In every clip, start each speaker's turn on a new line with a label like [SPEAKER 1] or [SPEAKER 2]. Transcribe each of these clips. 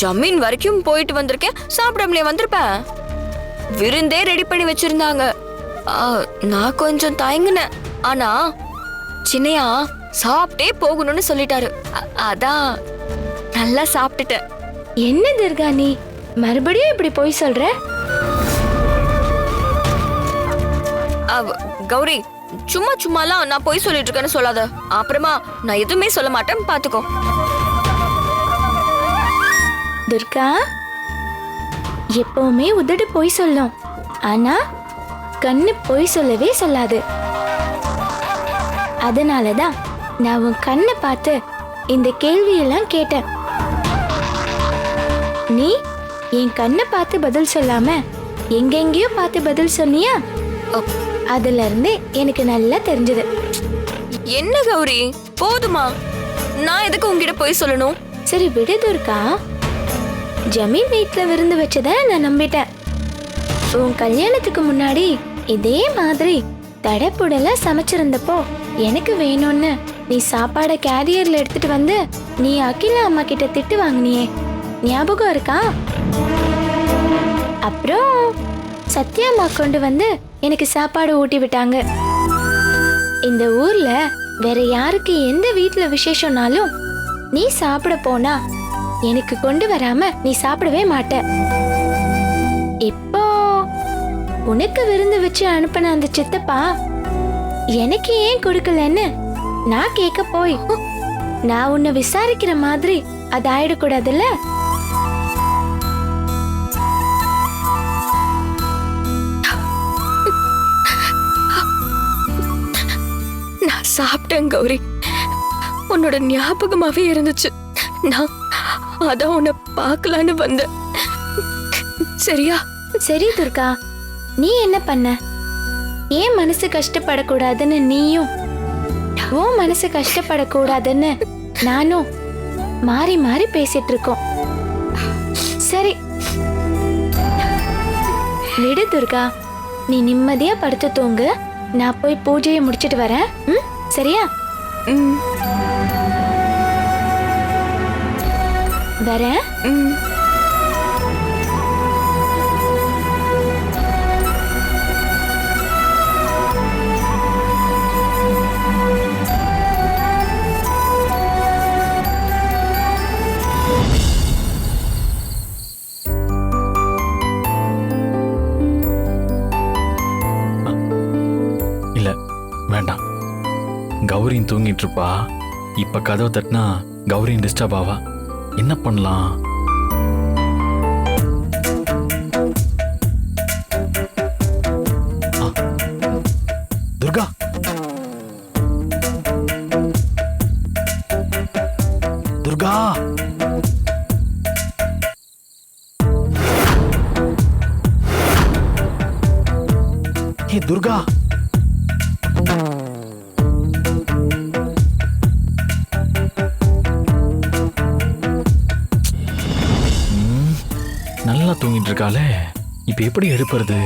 [SPEAKER 1] ஜமீன் வரைக்கும் போயிட்டு வந்திருக்கேன். சாப்பிடாமலே வந்திருப்பேன். விருந்தே ரெடி பண்ணி வச்சிருந்தாங்க. நான் கொஞ்சம் தயங்குனேன். ஆனா சின்னையா சாப்பிட்டே போகணும்னு சொல்லிட்டாரு. அதான் நல்லா சாப்பிட்டுட்டேன்.
[SPEAKER 2] என்ன துர்கா நீ? மறுபடியும் இப்படி போய் சொல்ற?
[SPEAKER 1] கௌரி சும்மா சும்மாலாம் நான் போய் சொல்லிட்டு இருக்கேன்னு சொல்லாத. அப்புறமா நான் எதுவுமே சொல்ல மாட்டேன் பாத்துக்கோ
[SPEAKER 2] துர்கா? எப்பவுமே உதடு பொய் சொல்லும். ஆனா கண்ணு பொய் சொல்லவே சொல்லாது. அதனாலதான் நான் உன் கண்ணை பார்த்து இந்த கேள்வியெல்லாம் கேட்டேன். நீ என் கண்ணை பார்த்து பதில் சொல்லாம எங்கெங்கேயோ பார்த்து பதில் சொன்னியா? அதுல இருந்து எனக்கு நல்லா தெரிஞ்சது.
[SPEAKER 1] என்ன கௌரி? போதுமா. நான் எதுக்கு உங்ககிட்ட போய் சொல்லணும்?
[SPEAKER 2] சரி விடு துர்கா ஜமீன் விருந்து வச்சதை நான் நம்பிட்டேன். உன் கல்யாணத்துக்கு முன்னாடி இதே மாதிரி தடப்புடல சமைச்சிருந்தப்போ எனக்கு வேணும்னு நீ சாப்பாடை கேரியர்ல எடுத்துட்டு வந்து நீ அகிலா அம்மா கிட்ட திட்டு வாங்கினியே. ஞாபகம் இருக்கா? அப்புறம் சத்யா அம்மா கொண்டு வந்து எனக்கு சாப்பாடு ஊட்டி விட்டாங்க. இந்த ஊர்ல வேற யாருக்கு எந்த வீட்டுல விசேஷம்னாலும் நீ சாப்பிட போனா எனக்கு கொண்டு வராம நீ சாப்பிடவே மாட்ட. இப்போ உனக்கு விருந்து வச்சு அனுப்பின அந்த சித்தப்பா எனக்கு ஏன் கொடுக்கலன்னு நான் கேட்க போய். நான் உன்னை விசாரிக்கிற மாதிரி அது ஆயிடக்கூடாதுல்ல?
[SPEAKER 1] நான் சாப்பிட்டேன் கௌரி. உன்னோட ஞாபகமாவே இருந்துச்சு. நான் அதான் உன்னை பார்க்கலான்னு வந்தேன். சரியா?
[SPEAKER 2] சரி துர்கா. நீ என்ன பண்ண? ஏன் மனசு கஷ்டப்படக்கூடாதுன்னு நீயும்? உன் மனசு கஷ்டப்படக்கூடாதுன்னு நானும் மாறி மாறி பேசிட்டு இருக்கோம் சரி. விடு துர்கா. நீ நிம்மதியா படுத்து தூங்கு. நான் போய் பூஜையை முடிச்சிட்டு வரேன். ம்? சரியா?
[SPEAKER 1] ம்,
[SPEAKER 2] வரேன்.
[SPEAKER 3] இல்ல வேண்டாம். கௌரியும் தூங்கிட்டு இருப்பா. இப்ப கதவை தட்டினா கௌரியும் டிஸ்டர்ப் ஆவா? என்ன பண்ணலாம்? துர்கா. துர்கா. ஏ துர்கா. தூங்கிட்டு இருக்காளே. இப்ப எப்படி எழுப்புறது?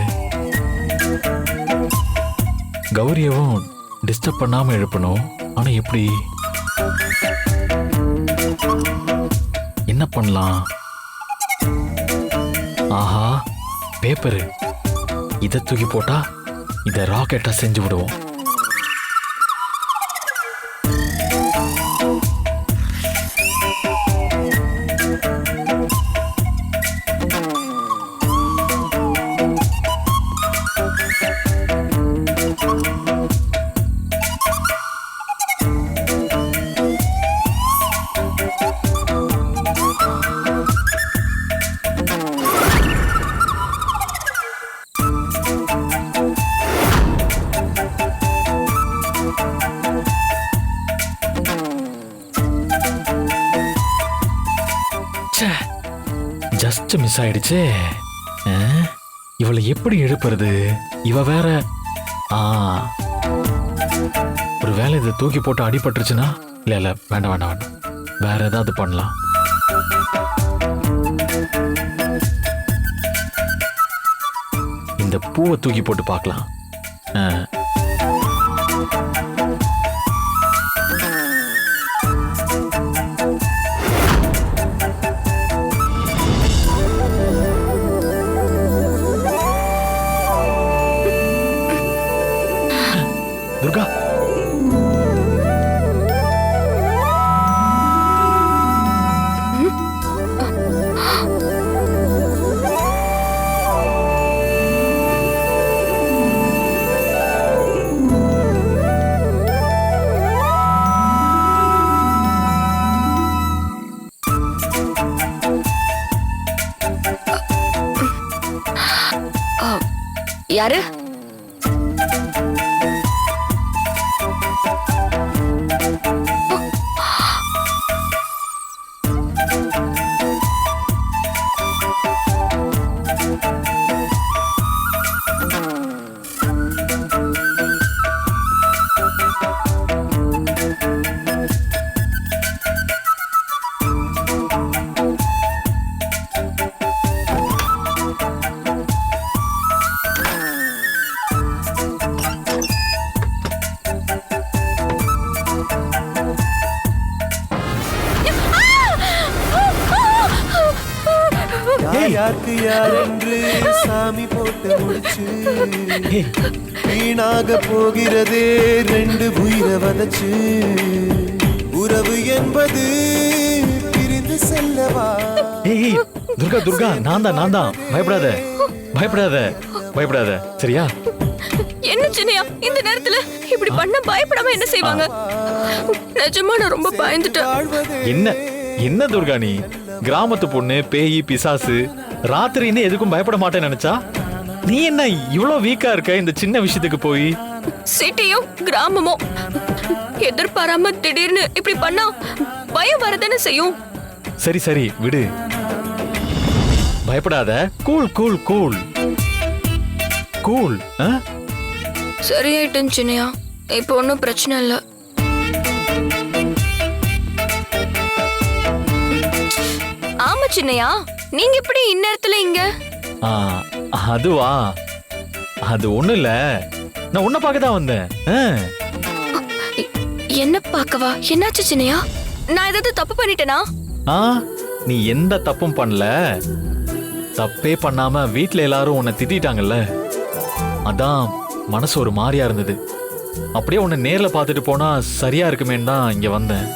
[SPEAKER 3] கௌரியவும் டிஸ்டர்ப் பண்ணாம எழுப்பணும். ஆனா எப்படி? என்ன பண்ணலாம்? ஆஹா பேப்பரு இதை தூக்கி போட்டா இதை ராக்கெட்டா செஞ்சு விடுவோம். சே இவளை எப்படி எழுப்புறது? இவ வேற ஆ. ஒரு வேலை இதை தூக்கி போட்டு அடிபட்டுருச்சுன்னா இல்ல இல்லை வேண்டாம் வேண்டாம் வேண்டாம். வேற ஏதாவது பண்ணலாம். இந்த பூவை தூக்கி போட்டு பார்க்கலாம்.
[SPEAKER 1] யாரு
[SPEAKER 4] யார் யாருக்கு யார் என்று சாமி போட்டு முடிச்சு. வீணாக போகிறதே ரெண்டு உயிரை வதச்சு. உறவு என்பது பிரிந்து செல்லவா?
[SPEAKER 3] ஏய் துர்கா துர்கா நான் தான் நான் தான். பயப்படாத பயப்படாத பயப்படாத. சரியா?
[SPEAKER 1] என்ன சின்னையா இந்த நேரத்துல இப்படி பண்ண பயப்படாம என்ன செய்வாங்க? நிஜமா நான் ரொம்ப பயந்துட்டேன்.
[SPEAKER 3] என்ன என்ன துர்கா நீ? கிராமத்து பொண்ணு பேய் பிசாசு ராத்திரின்னு எதுக்கும் பயப்பட மாட்டேன்னு நினைச்சா? நீ என்ன இவ்வளோ வீக்கா இருக்க இந்த சின்ன விஷயத்துக்கு போய்?
[SPEAKER 1] சிட்டியும் கிராமமும். எதிர்பாராம திடீர்னு இப்படி பண்ணா பயம் வரதானே செய்யும்?
[SPEAKER 3] சரி சரி விடு. பயப்படாத. கூல் கூல் கூல் கூல் ஆ?
[SPEAKER 1] சரியாயிட்டுன்னு சின்னையா. இப்போ ஒன்றும் பிரச்சனை இல்லை. ஆமா சின்னையா. நீங்க எப்படி இந்நேரத்துல இங்க?
[SPEAKER 3] ஆ, அதுவா? அது ஒண்ணும் இல்ல. நான் உன்னை பார்க்க தான் வந்தேன்.
[SPEAKER 1] என்ன பார்க்கவா? என்னாச்சு சின்னையா? நான் ஏதாவது தப்பு பண்ணிட்டேனா?
[SPEAKER 3] ஆ நீ எந்த தப்பும் பண்ணல. தப்பே பண்ணாம வீட்ல எல்லாரும் உன்னை திட்டிட்டாங்கல்ல. அதான் மனசு ஒரு மாதிரியா இருந்தது. அப்படியே உன்னை நேர்ல பார்த்துட்டு போனா சரியா இருக்குமேன்னு தான் இங்க வந்தேன்.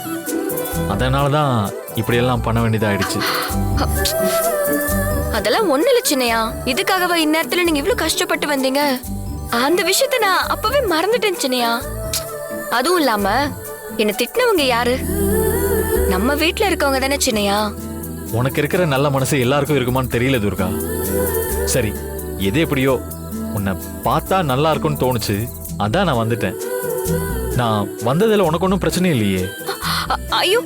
[SPEAKER 3] அதனால தான் இப்படியெல்லாம் பண்ண வேண்டியதாயிடுச்சு.
[SPEAKER 1] அதெல்லாம் ஒண்ணு இல்ல சின்னையா. இதுக்காகவா இந்நேரத்துல நீங்க இவ்ளோ கஷ்டப்பட்டு வந்தீங்க? அந்த விஷயத்த நான் அப்பவே மறந்துட்டேன் சின்னையா. அதுவும் இல்லாம என்ன திட்டினவங்க யாரு? நம்ம வீட்ல இருக்கவங்க தானே சின்னையா?
[SPEAKER 3] உனக்கு இருக்கிற நல்ல மனசு எல்லாருக்கும் இருக்குமான்னு தெரியல துர்கா. சரி எது எப்படியோ உன்னை பார்த்தா நல்லா இருக்கும்னு தோணுச்சு அதான் நான் வந்துட்டேன். நான் வந்ததுல உனக்கு ஒன்றும் பிரச்சனை இல்லையே.
[SPEAKER 1] ஐயோ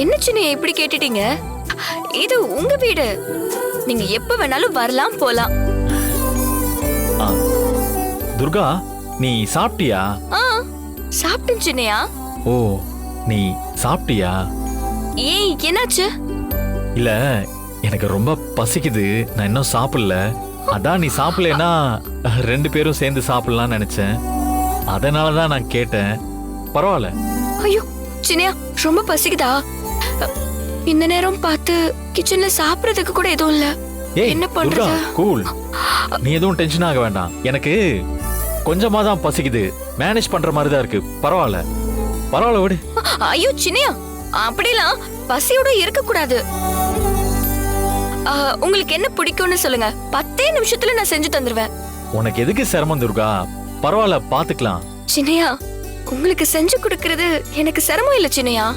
[SPEAKER 1] என்ன சின்னையா இப்படி கேட்டுட்டீங்க? இது உங்க வீடு. நீங்க எப்ப வேணாலும் வரலாம் போலாம்.
[SPEAKER 3] துர்கா நீ சாப்பிட்டியா?
[SPEAKER 1] சாப்பிட்டேன் சின்னையா.
[SPEAKER 3] ஓ நீ சாப்பிட்டியா?
[SPEAKER 1] ஏய் என்னாச்சு?
[SPEAKER 3] இல்ல எனக்கு ரொம்ப பசிக்குது. நான் இன்னும் சாப்பிடல. அதான் நீ சாப்பிடலனா ரெண்டு பேரும் சேர்ந்து சாப்பிடலாம்னு நினைச்சேன். அதனால தான் நான் கேட்டேன். பரவாயில்ல.
[SPEAKER 1] ஐயோ சின்னையா ரொம்ப பசிக்குதா? இந்த நேரம் பார்த்து கிச்சன்ல சாப்பிடறதுக்கு கூட எதுவும் இல்ல. என்ன பண்றது?
[SPEAKER 3] கூல் நீ எதுவும் டென்ஷன் ஆக வேண்டாம். எனக்கு கொஞ்சமா தான் பசிக்குது. மேனேஜ் பண்ற மாதிரி தான் இருக்கு. பரவாயில்ல. பரவாயில்ல விடு.
[SPEAKER 1] ஐயோ சின்னையா அப்படிலாம் பசியோட இருக்க கூடாது உங்களுக்கு என்ன பிடிக்கும்னு சொல்லுங்க. பத்தே நிமிஷத்துல நான் செஞ்சு தந்துருவேன்.
[SPEAKER 3] உனக்கு எதுக்கு சிரமம் துர்கா? பரவாயில்ல பாத்துக்கலாம்
[SPEAKER 1] சின்னையா உங்களுக்கு செஞ்சு கொடுக்கறது எனக்கு சிரமம் இல்ல சின்னையா.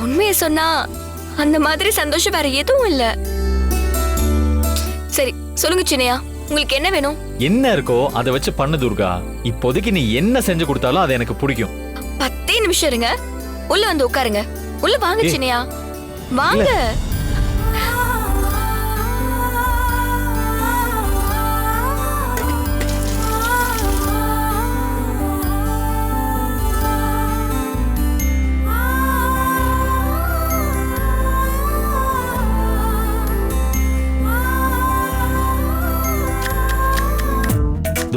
[SPEAKER 1] உண்மையை சொன்னா அந்த மாதிரி சந்தோஷம் வேற எதுவும் இல்ல. சரி சொல்லுங்க சின்னையா. உங்களுக்கு என்ன வேணும்?
[SPEAKER 3] என்ன இருக்கோ அதை வச்சு பண்ணு துர்கா. இப்போதைக்கு நீ என்ன செஞ்சு கொடுத்தாலும் அது எனக்கு பிடிக்கும்.
[SPEAKER 1] பத்தே நிமிஷம் இருங்க. உள்ள வந்து உட்காருங்க. உள்ள வாங்க. சின்னையா. வாங்க.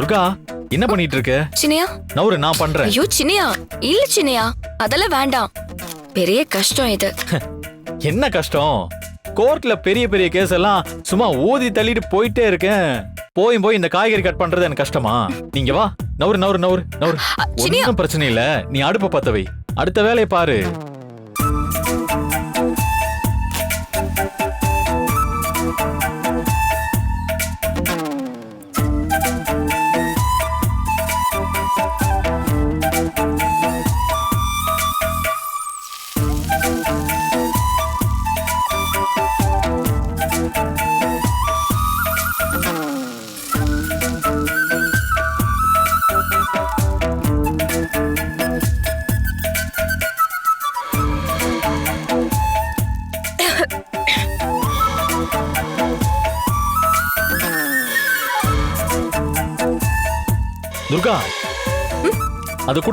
[SPEAKER 3] துர்கா என்ன பண்ணிட்டு இருக்க
[SPEAKER 1] சின்னையா
[SPEAKER 3] நவுரு நான் பண்றேன்.
[SPEAKER 1] ஐயோ சின்னையா? இல்ல சின்னையா. அதெல்லாம் வேண்டாம். பெரிய கஷ்டம் இது.
[SPEAKER 3] என்ன கஷ்டம்? கோர்ட்ல பெரிய பெரிய கேஸ் எல்லாம் சும்மா ஊதி தள்ளிட்டு போயிட்டே இருக்கேன். போய் போய் இந்த காய்கறி கட் பண்றது எனக்கு கஷ்டமா? நீங்க வா. நவுரு நவுரு நவுரு நவுரு ஒன்றும் பிரச்சனை இல்ல. நீ அடுப்ப பத்த வை. அடுத்த வேலையை பாரு.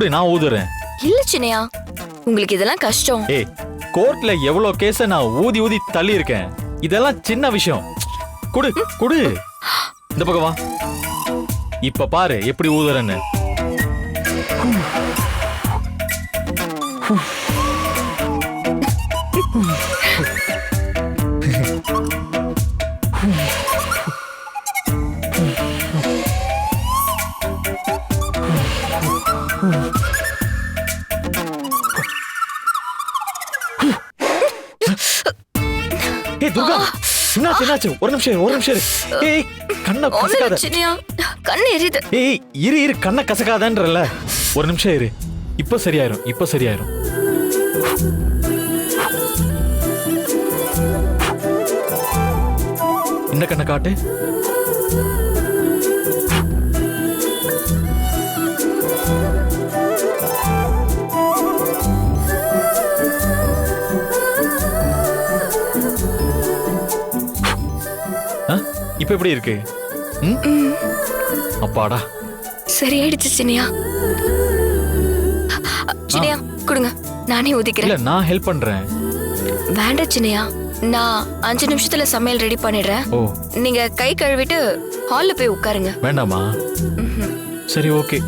[SPEAKER 3] கூட நான் ஊதுறேன்.
[SPEAKER 1] இல்ல சின்னையா உங்களுக்கு இதெல்லாம் கஷ்டம்.
[SPEAKER 3] ஏய் கோர்ட்ல எவ்வளவு கேஸ நான் ஊதி ஊதி தள்ளி இருக்கேன் இதெல்லாம் சின்ன விஷயம். குடு குடு. இந்த பக்கம் வா. இப்ப பாரு எப்படி ஊதுறேன்னு. என்னாச்சு? ஒரு நிமிஷம் ஒரு நிமிஷம். ஏய் கண்ணை கசக்காத.
[SPEAKER 1] கண்ணு எரியுது.
[SPEAKER 3] ஏய் இரு இரு கண்ணை கசக்காதன்றல ஒரு நிமிஷம் இரு. இப்ப சரியாயிரும் இப்ப சரியாயிரும். இந்த கண்ணை காட்டு. இப்ப எப்படி இருக்கு? அப்பாடா.
[SPEAKER 1] சரியாயிடுச்சு சின்னையா. சின்னையா கொடுங்க. நானே
[SPEAKER 3] இல்ல
[SPEAKER 1] ஊதிக்கிறேன்
[SPEAKER 3] நான் ஹெல்ப் பண்றேன்.
[SPEAKER 1] வேண்டாம் சின்னையா. நான் அஞ்சு நிமிஷத்துல சமையல் ரெடி பண்ணிடுறேன். நீங்க கை கழுவிட்டு ஹால்ல போய் உட்காருங்க.
[SPEAKER 3] வேண்டாமா. சரி ஓகே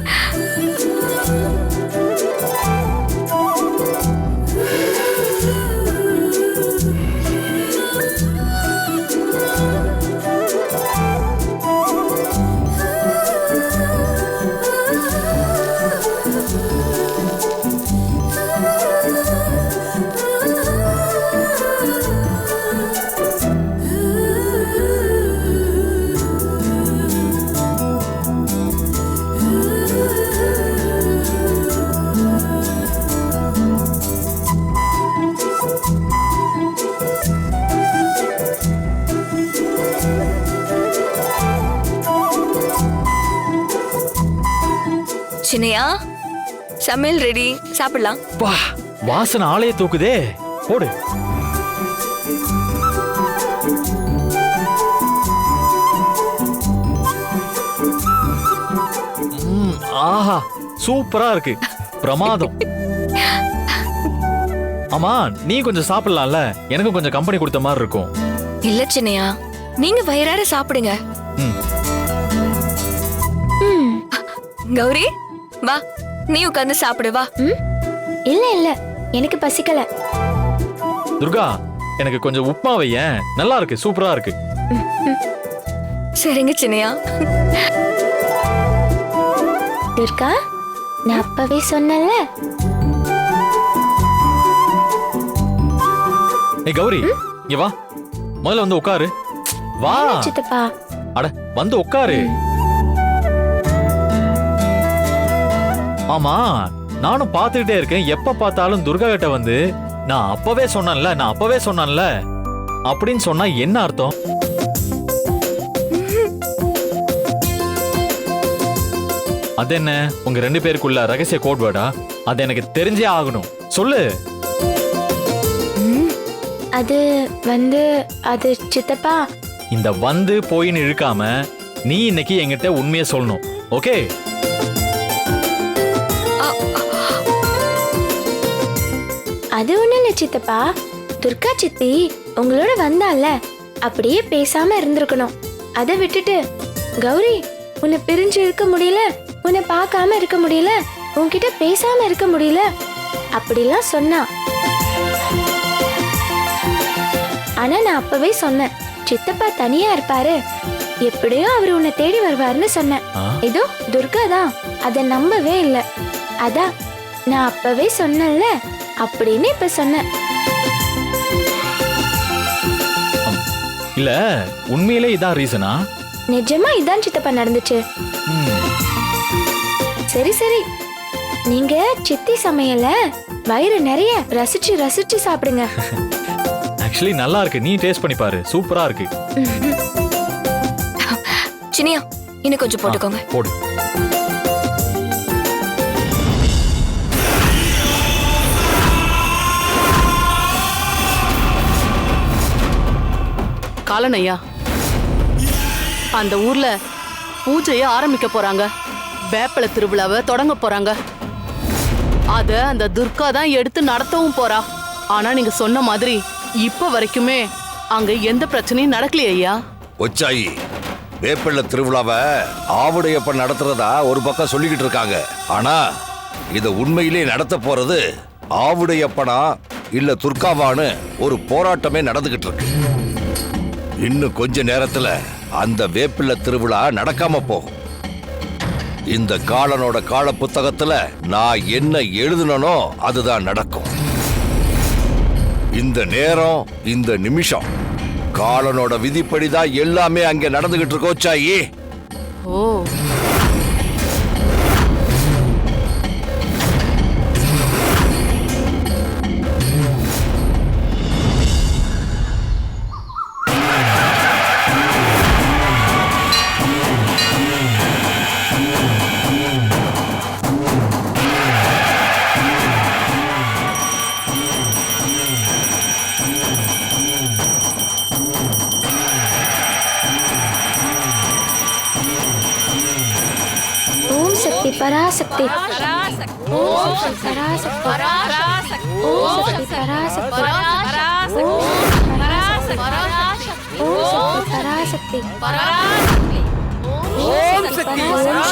[SPEAKER 1] சின்னையா சமையல் ரெடி சாப்பிடலாம்.
[SPEAKER 3] பா வாசனை ஆளைய தூக்குதே. போடு. ம், ஆஹா சூப்பரா இருக்கு. பிரமாதம். ஆமா நீ கொஞ்சம் சாப்பிடலாம்ல? எனக்கும் கொஞ்சம் கம்பெனி கொடுத்த மாதிரி இருக்கும்.
[SPEAKER 1] இல்ல சின்னையா நீங்க வயிறார சாப்பிடுங்க. கௌரி வா நீ உட்கார்ந்து சாப்பிடு வா.
[SPEAKER 2] இல்ல இல்ல. எனக்கு பசிக்கல.
[SPEAKER 3] துர்கா எனக்கு கொஞ்சம் உப்புமா வையேன் நல்லா இருக்கு சூப்பரா இருக்கு.
[SPEAKER 1] சரிங்க சின்னையா.
[SPEAKER 2] துர்கா நான் அப்பவே சொன்னல
[SPEAKER 3] ஏய் கௌரி இங்க வா. முதல்ல வந்து உட்காரு. வா.
[SPEAKER 2] சித்தப்பா?
[SPEAKER 3] அட வந்து உட்காரு. ஆமா நானும் பார்த்துக்கிட்டே இருக்கேன். எப்ப பார்த்தாலும் துர்கா கிட்ட வந்து நான் அப்பவே சொன்னேன்ல நான் அப்பவே சொன்னேன்ல அப்படின்னு சொன்னா என்ன அர்த்தம்? அது என்ன? உங்க ரெண்டு பேருக்குள்ள ரகசிய கோட் வேர்டா அது எனக்கு தெரிஞ்சே ஆகணும். சொல்லு.
[SPEAKER 2] அது வந்து அது சித்தப்பா.
[SPEAKER 3] இந்த வந்து போயின்னு இழுக்காம நீ இன்னைக்கு என்கிட்ட உண்மையை சொல்லணும். ஓகே?
[SPEAKER 2] அது ஒண்ணும் இல்ல சித்தப்பா. துர்கா சித்தி உங்களோட வந்தால அப்படியே பேசாம இருந்திருக்கணும். அதை விட்டுட்டு கௌரி உன்னை பிரிஞ்சு இருக்க முடியல. உன்னை பார்க்காம இருக்க முடியல. உன்கிட்ட பேசாம இருக்க முடியல. அப்படிலாம் சொன்னா. ஆனா நான் அப்பவே சொன்னேன் சித்தப்பா தனியா இருப்பாரு. எப்படியோ அவர் உன்னை தேடி வருவாருன்னு சொன்னேன்? இதோ துர்கா தான். அதை நம்பவே இல்லை. அதான் நான் அப்பவே சொன்னேன்ல. அப்படின்னு இப்ப சொன்னேன்.
[SPEAKER 3] இல்ல உண்மையிலே இதான் ரீசனா
[SPEAKER 2] நிஜமா இதான் சித்தப்பா நடந்துச்சு. சரி சரி. நீங்க சித்தி சமையல வயிறு நிறைய ரசிச்சு ரசிச்சு சாப்பிடுங்க.
[SPEAKER 3] ஆக்சுவலி நல்லா இருக்கு. நீ டேஸ்ட் பண்ணி பாரு. சூப்பரா இருக்கு.
[SPEAKER 1] சினியா இன்னும் கொஞ்சம் போட்டுக்கோங்க.
[SPEAKER 3] போடு.
[SPEAKER 5] காலனையா? அந்த ஊர்ல பூஜைய ஆரம்பிக்க போறாங்க. வேப்பல திருவிழாவை தொடங்க போறாங்க. அத அந்த துர்கா தான் எடுத்து நடத்தவும் போறா. ஆனா நீங்க சொன்ன மாதிரி இப்ப வரைக்குமே அங்க எந்த பிரச்சனையும் நடக்கலையே ஐயா.
[SPEAKER 6] ஒச்சாயி வேப்பிள்ள திருவிழாவை ஆவுடையப்ப நடத்துறதா ஒரு பக்கம் சொல்லிக்கிட்டு இருக்காங்க. ஆனா இத உண்மையிலே நடத்த போறது ஆவுடையப்பனா இல்ல துர்காவான்னு ஒரு போராட்டமே நடந்துகிட்டு இருக்கு. இன்னும் கொஞ்ச நேரத்துல அந்த வேப்பில திருவிழா நடக்காம போகும். இந்த காலனோட கால புத்தகத்துல நான் என்ன எழுதுனனோ அதுதான் நடக்கும். இந்த நேரம் இந்த நிமிஷம். காலனோட விதிப்படிதான் எல்லாமே அங்க நடந்துகிட்டு இருக்கோச்சாயி
[SPEAKER 5] ஓ.
[SPEAKER 7] सकते ओम शक्ति हरा सकते ओम शक्ति
[SPEAKER 2] ओम शक्ति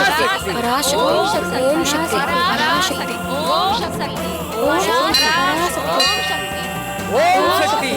[SPEAKER 7] ओम शक्ति ओम शक्ति ओम शक्ति ओम शक्ति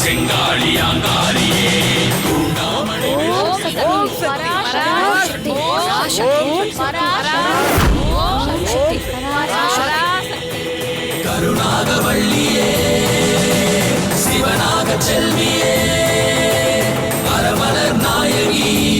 [SPEAKER 7] செங்காளியாங்காளியே கருணாக வள்ளியே சிவனாக செல்வியே அரமலர் நாயகியே.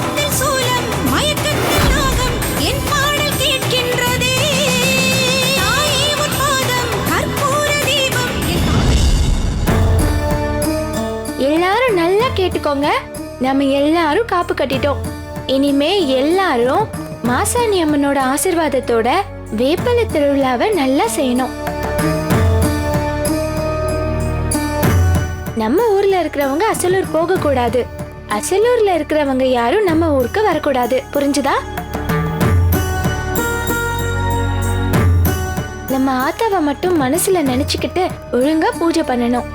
[SPEAKER 2] கேட்டுக்கோங்க. நம்ம எல்லாரும் காப்பு கட்டிட்டோம். இனிமே எல்லாரும் மாசாணி அம்மனோட ஆசிர்வாதத்தோட வேப்பல திருவிழாவை நல்லா செய்யணும். நம்ம ஊர்ல இருக்கிறவங்க அசலூர் போக கூடாது அசலூர்ல இருக்கிறவங்க யாரும் நம்ம ஊருக்கு வரக்கூடாது. புரிஞ்சுதா? நம்ம ஆத்தாவை மட்டும் மனசுல நினைச்சுக்கிட்டு ஒழுங்கா பூஜை பண்ணணும்.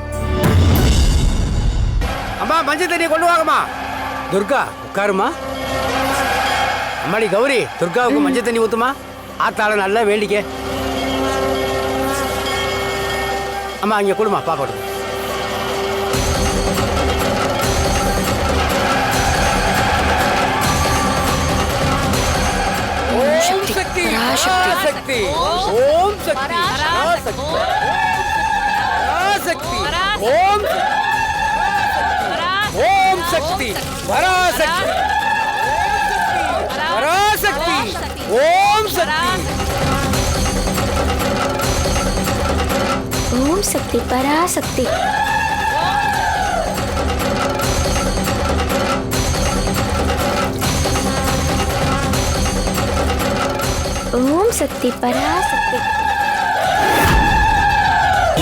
[SPEAKER 8] அம்மா மஞ்சள் தண்ணியை கொண்டு வாங்கம்மா. துர்கா உட்காருமா அம்மாடி கௌரி துர்காவுக்கு மஞ்சள் தண்ணி ஊத்துமா ஆத்தால நல்லா வேண்டிக்க. அம்மா இங்க கொடுமா பாப்பாடு ஓம் சக்தி பராசக்தி. ஓம் சக்தி ओम शक्ति। भरा शक्ति। भरा शक्ति। ओम शक्ति। ओम
[SPEAKER 2] शक्ति परा शक्ति। ओम शक्ति परा शक्ति।